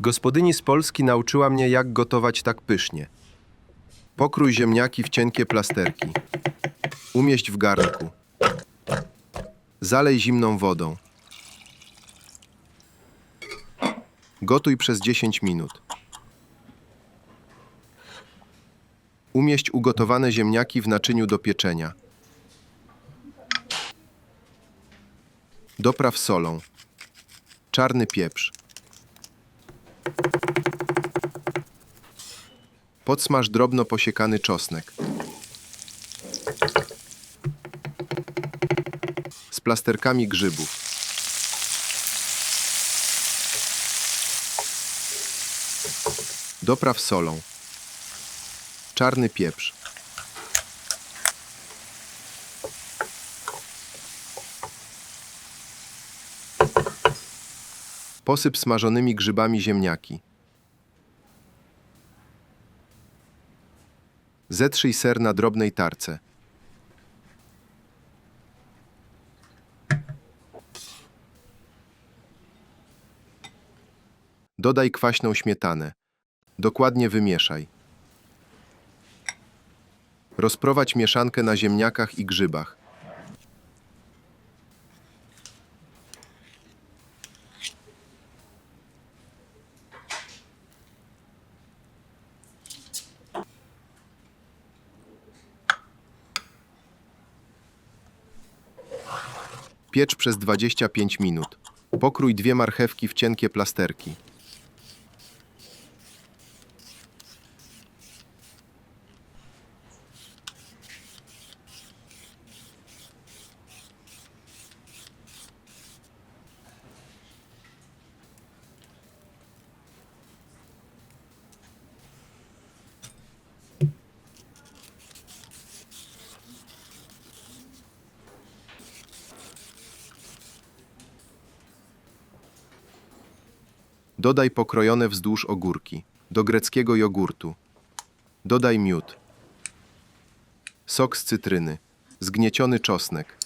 Gospodyni z Polski nauczyła mnie, jak gotować tak pysznie. Pokrój ziemniaki w cienkie plasterki. Umieść w garnku. Zalej zimną wodą. Gotuj przez 10 minut. Umieść ugotowane ziemniaki w naczyniu do pieczenia. Dopraw solą. Czarny pieprz. Podsmaż drobno posiekany czosnek. Z plasterkami grzybów. Dopraw solą. Czarny pieprz. Posyp smażonymi grzybami ziemniaki. Zetrzyj ser na drobnej tarce. Dodaj kwaśną śmietanę. Dokładnie wymieszaj. Rozprowadź mieszankę na ziemniakach i grzybach. Piecz przez 25 minut. Pokrój dwie marchewki w cienkie plasterki. Dodaj pokrojone wzdłuż ogórki. Do greckiego jogurtu. Dodaj miód. Sok z cytryny. Zgnieciony czosnek.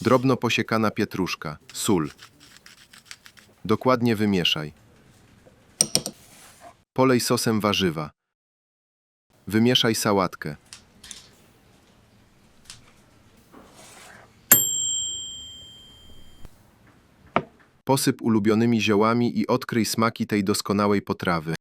Drobno posiekana pietruszka. Sól. Dokładnie wymieszaj. Polej sosem warzywa. Wymieszaj sałatkę. Posyp ulubionymi ziołami i odkryj smaki tej doskonałej potrawy.